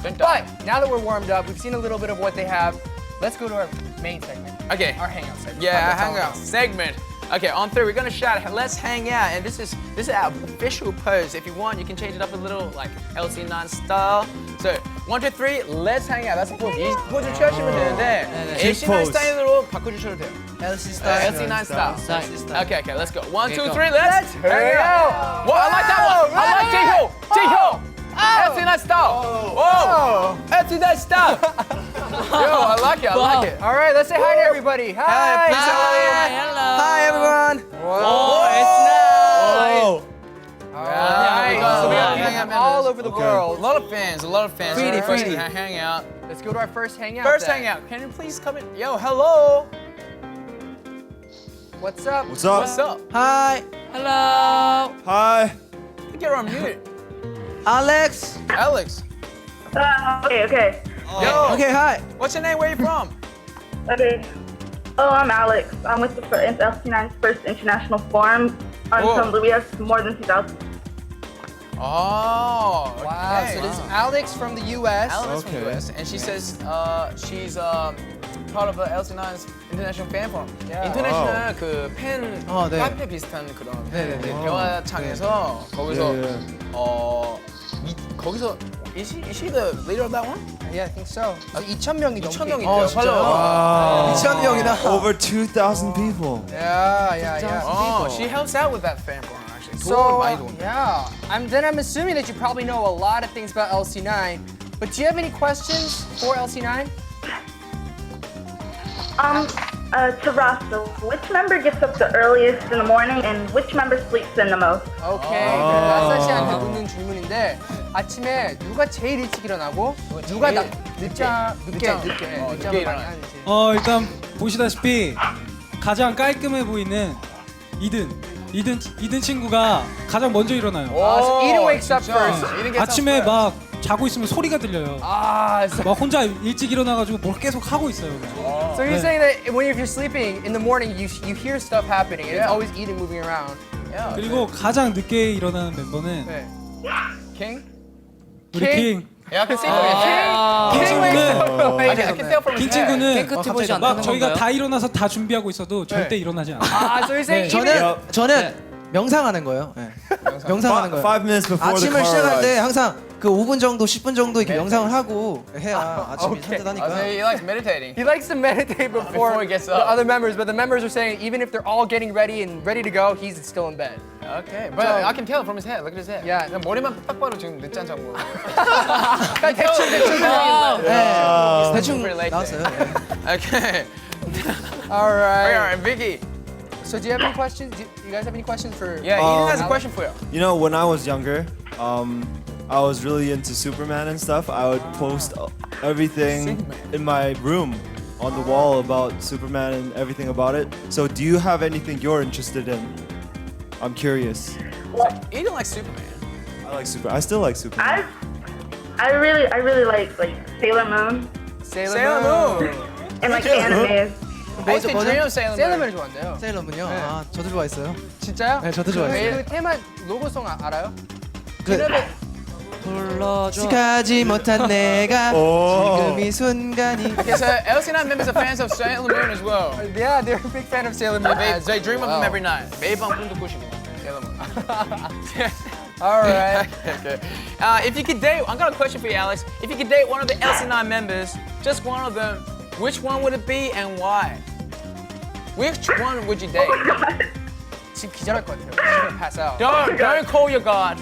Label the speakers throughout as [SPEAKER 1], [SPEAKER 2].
[SPEAKER 1] But now that we're warmed up, we've seen a little bit of what they have. Let's go to our main segment.
[SPEAKER 2] Okay.
[SPEAKER 1] Our hangout segment.
[SPEAKER 2] Yeah,
[SPEAKER 1] That's all
[SPEAKER 2] hangout
[SPEAKER 1] it is.
[SPEAKER 2] segment. Okay, on three, we're gonna shout, let's hang out. And this is this is our official pose. If you want, you can change it up a little, like LC9 style. So, one, two, three, let's hang out. That's the pose. 이 포즈 취하시면 되는데, LC9
[SPEAKER 3] pose.
[SPEAKER 2] 스타일로 바꿔주셔도 돼요.
[SPEAKER 4] LC
[SPEAKER 2] Uh,
[SPEAKER 4] style.
[SPEAKER 2] LC9 style.
[SPEAKER 4] LC style.
[SPEAKER 2] Okay, okay, let's go. One, two,
[SPEAKER 4] go.
[SPEAKER 2] three, let's hang out. Whoa, I like that one. I like Jiho. Jiho. LC9 style. Whoa. LC9 style. Yo, I like it. I like it.
[SPEAKER 1] All right, let's say hi to everybody. Hi.
[SPEAKER 2] Hi, peace
[SPEAKER 4] Hi, hello.
[SPEAKER 3] Hi everyone.
[SPEAKER 4] Oh, it's
[SPEAKER 3] Oh.
[SPEAKER 1] All
[SPEAKER 2] Yeah,
[SPEAKER 1] right.
[SPEAKER 2] yeah,
[SPEAKER 1] So we
[SPEAKER 2] yeah,
[SPEAKER 1] have
[SPEAKER 2] yeah,
[SPEAKER 1] people from
[SPEAKER 2] yeah,
[SPEAKER 1] all over the
[SPEAKER 3] Okay.
[SPEAKER 2] A
[SPEAKER 1] world.
[SPEAKER 2] lot of fans, a lot of fans.
[SPEAKER 4] Pretty,
[SPEAKER 2] Our first
[SPEAKER 4] pretty.
[SPEAKER 2] ha- hangout.
[SPEAKER 1] Let's go to our first hangout.
[SPEAKER 2] First
[SPEAKER 1] then.
[SPEAKER 2] hangout. Can you please come in? Yo, hello.
[SPEAKER 1] What's up?
[SPEAKER 3] What's up?
[SPEAKER 2] What's up?
[SPEAKER 4] Hi. Hello.
[SPEAKER 3] Hi.
[SPEAKER 2] Get on mute.
[SPEAKER 4] Alex.
[SPEAKER 2] Alex.
[SPEAKER 5] Uh, okay, okay,
[SPEAKER 2] Yo.
[SPEAKER 4] Okay, hi.
[SPEAKER 2] What's your name? Where you from?
[SPEAKER 5] okay. Oh, I'm Alex. I'm with the fir- LC9's first international forum on
[SPEAKER 2] Whoa.
[SPEAKER 5] Tumblr. We have more than 2,000.
[SPEAKER 2] Oh. Okay.
[SPEAKER 1] Wow. So this is Alex from the U.S.
[SPEAKER 2] Alex from
[SPEAKER 3] Okay.
[SPEAKER 2] the US, and she says uh, she's um, part of the LC9's international fan forum.
[SPEAKER 1] Yeah.
[SPEAKER 2] 인터내셔널 그팬
[SPEAKER 4] 어, 네.
[SPEAKER 2] 카페 비슷한 그런
[SPEAKER 4] 네, 네, 네.
[SPEAKER 2] 대화창에서 거기서
[SPEAKER 3] Yeah, yeah.
[SPEAKER 2] 어 이, 거기서 is she, is she the leader of that one?
[SPEAKER 1] Yeah, I think so. 2천 명이
[SPEAKER 2] 2천
[SPEAKER 1] 넘게.
[SPEAKER 2] 명이
[SPEAKER 4] 어,
[SPEAKER 2] 있대요.
[SPEAKER 4] 진짜요?
[SPEAKER 3] Wow.
[SPEAKER 4] 2천 명이나.
[SPEAKER 3] Over 2,000 people.
[SPEAKER 1] Yeah, yeah, yeah.
[SPEAKER 2] Oh, she helps out with that fan forum actually.
[SPEAKER 1] So,
[SPEAKER 2] 도움 많이 도움.
[SPEAKER 1] yeah, I'm, then I'm assuming that you probably know a lot of things about LC9. But do you have any questions for LC9?
[SPEAKER 5] Um, uh, to Rasta, which member gets up the earliest in the morning and which member sleeps in the most?
[SPEAKER 1] 오케이. 라사 씨한테 묻는 질문인데 아침에 누가 제일 일찍 일어나고 누가 나, 늦자 늦게
[SPEAKER 2] 늦잠.
[SPEAKER 1] 늦게
[SPEAKER 2] 어, 늦게
[SPEAKER 1] 많이
[SPEAKER 2] 일어나요.
[SPEAKER 1] 하는지.
[SPEAKER 6] 어 일단 보시다시피 가장 깔끔해 보이는 이든 이든 이든 친구가 가장 먼저 일어나요.
[SPEAKER 1] 아, so Eden wakes up first.
[SPEAKER 2] Eden gets up
[SPEAKER 6] 아침에
[SPEAKER 2] first.
[SPEAKER 6] 막 자고 있으면 소리가 들려요.
[SPEAKER 1] Ah, so,
[SPEAKER 6] 막 혼자 일찍 일어나가지고 뭘 계속 하고 있어요. 그냥.
[SPEAKER 1] so you're
[SPEAKER 6] 네.
[SPEAKER 1] saying that when you're sleeping in the morning, you you hear stuff happening, and it's always Eden moving around.
[SPEAKER 2] Yeah.
[SPEAKER 6] 그리고 가장 늦게 일어나는 멤버는
[SPEAKER 1] 네.
[SPEAKER 2] King?
[SPEAKER 6] 우리
[SPEAKER 1] 킹?
[SPEAKER 2] can see that.
[SPEAKER 6] 킹 친구는
[SPEAKER 2] tell from his
[SPEAKER 6] 킹. 친구는
[SPEAKER 4] 깨끗이 보지 않는
[SPEAKER 6] 막 저희가
[SPEAKER 4] 건가요?
[SPEAKER 6] 다 일어나서 다 준비하고 있어도 절대 일어나지.
[SPEAKER 1] Ah, so saying
[SPEAKER 6] 네.
[SPEAKER 1] even
[SPEAKER 4] 저는 저는 명상하는 거예요. 네. 명상하는 거예요.
[SPEAKER 3] Five minutes before the
[SPEAKER 4] 아침을
[SPEAKER 3] car
[SPEAKER 4] 시작할 때
[SPEAKER 3] arrives.
[SPEAKER 4] 항상 그 5분 정도, 10분 정도 이렇게 명상을 하고 해야 아침이 산뜻하니까.
[SPEAKER 2] say he likes meditating.
[SPEAKER 1] He likes to meditate before,
[SPEAKER 2] Before he gets
[SPEAKER 1] the
[SPEAKER 2] up.
[SPEAKER 1] other members, but the members are saying even if they're all getting ready and ready to go, he's still in bed.
[SPEAKER 2] Okay, but I can tell from his hair. Look at his hair.
[SPEAKER 1] Yeah.
[SPEAKER 2] 그냥 머리만 딱 봐도 지금 늦잠 자고.
[SPEAKER 1] 그러니까 대충 대충
[SPEAKER 4] 네. 대충
[SPEAKER 2] Super late
[SPEAKER 4] 나왔어요. 네.
[SPEAKER 2] Okay.
[SPEAKER 1] All
[SPEAKER 2] All
[SPEAKER 1] right.
[SPEAKER 2] right, Vicky.
[SPEAKER 1] So do you have any questions? Do you guys have any questions for?
[SPEAKER 2] Yeah, Eden has a
[SPEAKER 1] Um,
[SPEAKER 2] question for you.
[SPEAKER 3] You know, when I was younger, um, I was really into Superman and stuff. I would post everything in my room on the wall about Superman and everything about it. So, do you have anything you're interested in? I'm curious.
[SPEAKER 2] Eden likes Superman.
[SPEAKER 3] I like Super. I still like Superman.
[SPEAKER 5] I, I really, I really like like Sailor Moon
[SPEAKER 1] Sailor,
[SPEAKER 2] Sailor Moon.
[SPEAKER 5] and like animes.
[SPEAKER 2] I used to
[SPEAKER 4] 뭐죠?
[SPEAKER 2] dream of Sailor
[SPEAKER 1] Sailor
[SPEAKER 2] Moon.
[SPEAKER 1] Moon 좋아한대요.
[SPEAKER 4] 세일러문요. 아, 저도 좋아했어요.
[SPEAKER 1] 진짜요?
[SPEAKER 4] 네, 저도
[SPEAKER 1] 그,
[SPEAKER 4] 좋아했어요.
[SPEAKER 1] 그 테마 로고송 아- 알아요?
[SPEAKER 4] 그 시가지 못한 내가
[SPEAKER 3] 오.
[SPEAKER 4] 지금 이 순간이
[SPEAKER 2] Okay, so LC9 members are fans of Sailor Moon as well.
[SPEAKER 1] Yeah, they're a big fan of Sailor Moon.
[SPEAKER 2] They,
[SPEAKER 1] as
[SPEAKER 2] they dream of him
[SPEAKER 1] well.
[SPEAKER 2] every night. 매일 밤 꿈도 꾸시고. Sailor Moon.
[SPEAKER 1] All right.
[SPEAKER 2] okay. Uh, if you could date, I got a question for you, Alex. If you could date one of the LC9 members, just one of them, which one would it be and why? Which one would you date?
[SPEAKER 1] 지금 기절할 것 같아요. She's gonna pass out.
[SPEAKER 2] Don't don't call your god.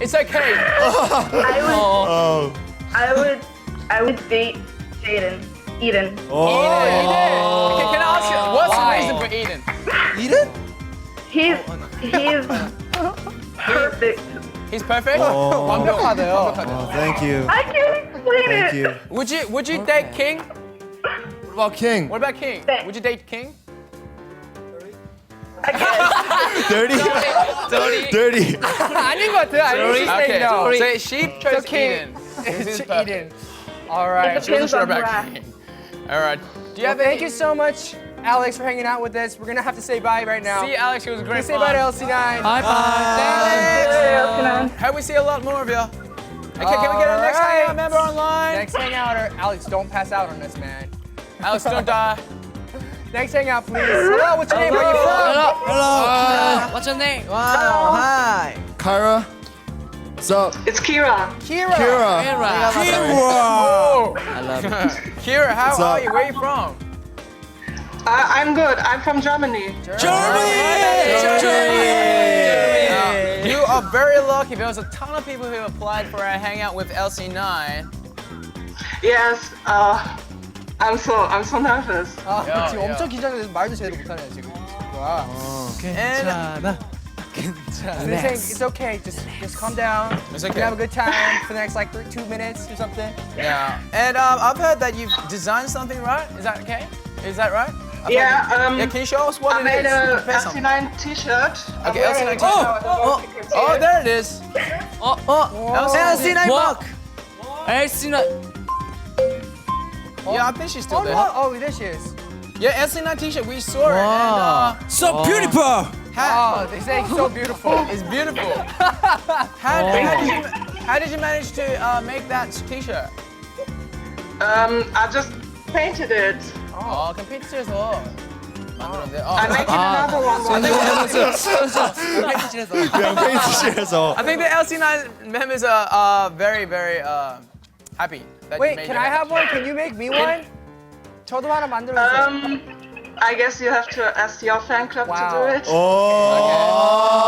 [SPEAKER 2] It's okay.
[SPEAKER 5] I would,
[SPEAKER 3] Oh.
[SPEAKER 5] I would, I would date Jaden, Eden.
[SPEAKER 3] Oh.
[SPEAKER 2] Eden. Okay, can I ask you what's
[SPEAKER 1] Why?
[SPEAKER 2] the reason for Eden?
[SPEAKER 4] 일은?
[SPEAKER 5] He's, he's perfect.
[SPEAKER 2] He's perfect.
[SPEAKER 3] Oh.
[SPEAKER 1] 완벽하대요.
[SPEAKER 3] Oh, thank you.
[SPEAKER 5] I can't explain
[SPEAKER 3] Thank
[SPEAKER 5] it.
[SPEAKER 3] you.
[SPEAKER 2] Would you would you date King?
[SPEAKER 3] What about King?
[SPEAKER 2] What about King? Would you date King?
[SPEAKER 3] Dirty? Dirty.
[SPEAKER 1] 아닌 것 같아요. I think she's
[SPEAKER 2] Okay.
[SPEAKER 1] saying no.
[SPEAKER 2] So she chose
[SPEAKER 1] King.
[SPEAKER 2] Eden.
[SPEAKER 1] It's
[SPEAKER 2] This is perfect.
[SPEAKER 1] Eden. All right.
[SPEAKER 2] She wasn't
[SPEAKER 5] Depends
[SPEAKER 2] sure
[SPEAKER 5] on
[SPEAKER 2] about
[SPEAKER 5] who
[SPEAKER 2] King. All right. Do you
[SPEAKER 1] Well,
[SPEAKER 2] have
[SPEAKER 1] thank
[SPEAKER 2] any?
[SPEAKER 1] you so much, Alex, for hanging out with us. We're gonna have to say bye right now.
[SPEAKER 2] See you, Alex. It was great
[SPEAKER 1] Say bye to
[SPEAKER 2] fun.
[SPEAKER 1] LC9.
[SPEAKER 4] Bye bye.
[SPEAKER 5] Hey, LC9.
[SPEAKER 2] Hope we see a lot more of you. Okay, can we get our next
[SPEAKER 1] Alright.
[SPEAKER 2] hangout member online?
[SPEAKER 1] Next hangouter, Alex, don't pass out on us, man.
[SPEAKER 2] Alex, don't die.
[SPEAKER 1] Next hang out, please. Hello, what's your name? Where are you from? Hello. Hello.
[SPEAKER 7] Uh, what's your name?
[SPEAKER 4] Wow. Hi.
[SPEAKER 3] Kyra. What's up?
[SPEAKER 5] It's Kira.
[SPEAKER 1] Kira.
[SPEAKER 3] Kira.
[SPEAKER 2] Kira. Kira.
[SPEAKER 7] I love it.
[SPEAKER 2] Kira, how
[SPEAKER 3] What's
[SPEAKER 2] are
[SPEAKER 3] up?
[SPEAKER 2] you? Where are you from?
[SPEAKER 5] I, I'm good. I'm from Germany.
[SPEAKER 2] Germany. Germany. Now, you are very lucky. There was a ton of people who applied for our hangout with LC9.
[SPEAKER 5] Yes. Uh, I'm so I'm so nervous.
[SPEAKER 1] 아,
[SPEAKER 2] 야,
[SPEAKER 1] 지금
[SPEAKER 2] 야.
[SPEAKER 1] 엄청 긴장돼서 말도 제대로 못하네 지금. 와.
[SPEAKER 4] 괜찮아. 괜찮아.
[SPEAKER 1] They're saying it's okay. Just just calm down.
[SPEAKER 2] It's
[SPEAKER 1] We
[SPEAKER 2] okay.
[SPEAKER 1] can have a good time for the next like three, two minutes or something.
[SPEAKER 2] Yeah. And um, I've heard that you've designed something, right? Is that okay? Is that right? I've heard
[SPEAKER 5] Yeah,
[SPEAKER 2] that-
[SPEAKER 5] um,
[SPEAKER 2] yeah. Can you show us what
[SPEAKER 5] I
[SPEAKER 2] it
[SPEAKER 5] made
[SPEAKER 2] is?
[SPEAKER 5] a
[SPEAKER 2] Prepare something.
[SPEAKER 5] LC9 T-shirt. I'm
[SPEAKER 2] Okay,
[SPEAKER 5] wearing
[SPEAKER 2] LC9
[SPEAKER 5] it now. I don't know if you can see
[SPEAKER 2] Oh,
[SPEAKER 5] it.
[SPEAKER 2] there it is.
[SPEAKER 7] 어,
[SPEAKER 2] LC9.
[SPEAKER 4] LC9
[SPEAKER 7] 와.
[SPEAKER 4] 박.
[SPEAKER 7] 엘씨나
[SPEAKER 2] yeah, oh. I think she's still
[SPEAKER 1] oh,
[SPEAKER 2] there.
[SPEAKER 1] Oh, there she is.
[SPEAKER 2] Yeah, SNI T-shirt, we saw her. Uh,
[SPEAKER 4] so beautiful! How?
[SPEAKER 1] Oh, they say so beautiful.
[SPEAKER 2] it's beautiful. how, how, did you, how did you manage to uh, make that T-shirt?
[SPEAKER 5] Um, I just painted it.
[SPEAKER 2] Oh, can paint as well.
[SPEAKER 5] I'm oh. making ah. another one.
[SPEAKER 2] I think the LC9 members are, uh, are very, very. Uh, happy that you
[SPEAKER 1] Wait,
[SPEAKER 2] made
[SPEAKER 1] can
[SPEAKER 2] it.
[SPEAKER 1] I have one? Can you make me one? 저도 하나 만들어 주세요.
[SPEAKER 5] Um, I guess you have to ask your fan club
[SPEAKER 1] Wow.
[SPEAKER 5] to do it.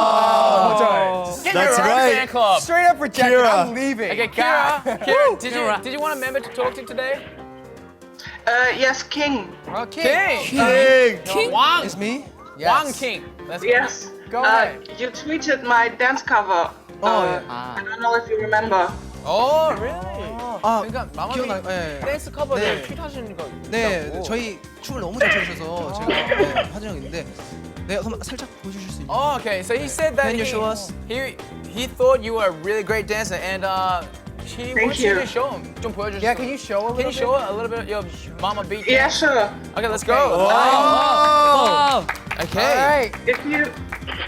[SPEAKER 3] Oh.
[SPEAKER 2] Get
[SPEAKER 3] That's
[SPEAKER 2] your own
[SPEAKER 3] right.
[SPEAKER 2] fan club.
[SPEAKER 1] Straight up rejected.
[SPEAKER 3] Kira.
[SPEAKER 1] I'm leaving.
[SPEAKER 2] Okay, Kira, Kira, did you
[SPEAKER 7] Kira.
[SPEAKER 2] did you want a member to talk to today?
[SPEAKER 5] Uh, yes, King.
[SPEAKER 1] Okay.
[SPEAKER 2] King,
[SPEAKER 3] King.
[SPEAKER 2] Wang,
[SPEAKER 4] It's me.
[SPEAKER 1] Yes.
[SPEAKER 2] Wang King. Let's go.
[SPEAKER 5] Yes.
[SPEAKER 1] Go
[SPEAKER 5] Uh,
[SPEAKER 1] ahead.
[SPEAKER 5] you tweeted my dance cover.
[SPEAKER 4] 어,
[SPEAKER 5] Uh,
[SPEAKER 4] 예.
[SPEAKER 5] I don't know if you remember.
[SPEAKER 2] Oh, really?
[SPEAKER 4] 아,
[SPEAKER 2] 그러니까 마마미
[SPEAKER 4] 기억나. 예.
[SPEAKER 2] 댄스 커버
[SPEAKER 4] 네.
[SPEAKER 2] 네. tweet하시는 거.
[SPEAKER 4] 네,
[SPEAKER 2] 있다고.
[SPEAKER 4] 저희 춤을 너무 잘 춰주셔서 제가 네, 화적 있는데 네, 그럼 살짝 보여주실 수 있나요?
[SPEAKER 2] Oh, okay. So he said that
[SPEAKER 4] Can you
[SPEAKER 2] he,
[SPEAKER 4] show us?
[SPEAKER 2] he he thought you were a really great dancer, and uh, he
[SPEAKER 5] Thank
[SPEAKER 2] wants you.
[SPEAKER 5] you.
[SPEAKER 2] to show him. 좀 보여주세요.
[SPEAKER 1] Yeah, can you show a
[SPEAKER 2] Can
[SPEAKER 1] little
[SPEAKER 2] you show
[SPEAKER 1] bit?
[SPEAKER 2] a little bit of your mama beat?
[SPEAKER 5] Yeah,
[SPEAKER 2] dance?
[SPEAKER 5] sure.
[SPEAKER 2] Okay, let's go.
[SPEAKER 3] Oh.
[SPEAKER 7] 와.
[SPEAKER 2] Okay.
[SPEAKER 1] All right.
[SPEAKER 5] If you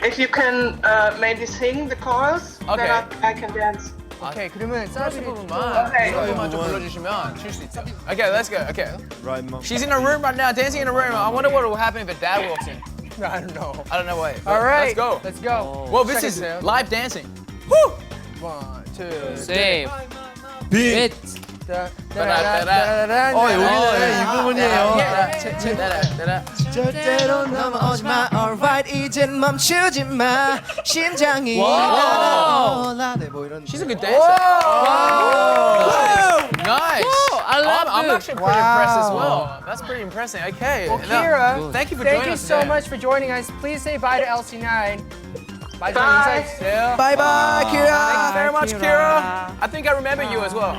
[SPEAKER 5] if you can uh, maybe sing the chorus,
[SPEAKER 2] Okay.
[SPEAKER 5] then I, I can dance.
[SPEAKER 1] 오케이 그러면 사비
[SPEAKER 2] 부분만 부분만 좀 불러주시면 칠수 Okay, let's go. Okay.
[SPEAKER 3] Right, mom.
[SPEAKER 2] She's in a room right now, dancing in a room. I wonder what will happen if a dad walks in.
[SPEAKER 1] I don't know.
[SPEAKER 2] I don't know why.
[SPEAKER 1] All right.
[SPEAKER 2] Let's go.
[SPEAKER 1] Let's go. Oh.
[SPEAKER 2] Well, this is live dancing. Woo!
[SPEAKER 1] One, two,
[SPEAKER 7] three. Save. Beat.
[SPEAKER 3] 빅.
[SPEAKER 7] 빗.
[SPEAKER 1] 다-
[SPEAKER 2] 따라따라.
[SPEAKER 1] 따라따라.
[SPEAKER 3] 어, 여기네. 이 부분이에요.
[SPEAKER 2] 따라.
[SPEAKER 4] 절대로 넘어오지 마. Alright, 이젠 멈추지 마. 심장이
[SPEAKER 7] 와우.
[SPEAKER 4] 올라. 네, 뭐 이런.
[SPEAKER 2] She's a good dancer. Nice.
[SPEAKER 7] I love
[SPEAKER 2] I'm, I'm
[SPEAKER 7] it.
[SPEAKER 2] actually pretty impressed as well. That's pretty impressive. Okay.
[SPEAKER 1] Well,
[SPEAKER 2] now,
[SPEAKER 1] Kira,
[SPEAKER 2] thank you for
[SPEAKER 1] thank
[SPEAKER 2] joining
[SPEAKER 1] you
[SPEAKER 2] us
[SPEAKER 1] so
[SPEAKER 2] today.
[SPEAKER 1] much for joining us. Please say bye to LC9. 마지막
[SPEAKER 5] Bye.
[SPEAKER 1] 인사해주세요.
[SPEAKER 4] 바이바이, 키라.
[SPEAKER 2] Thank you very much, Kira. I think I remember you as well.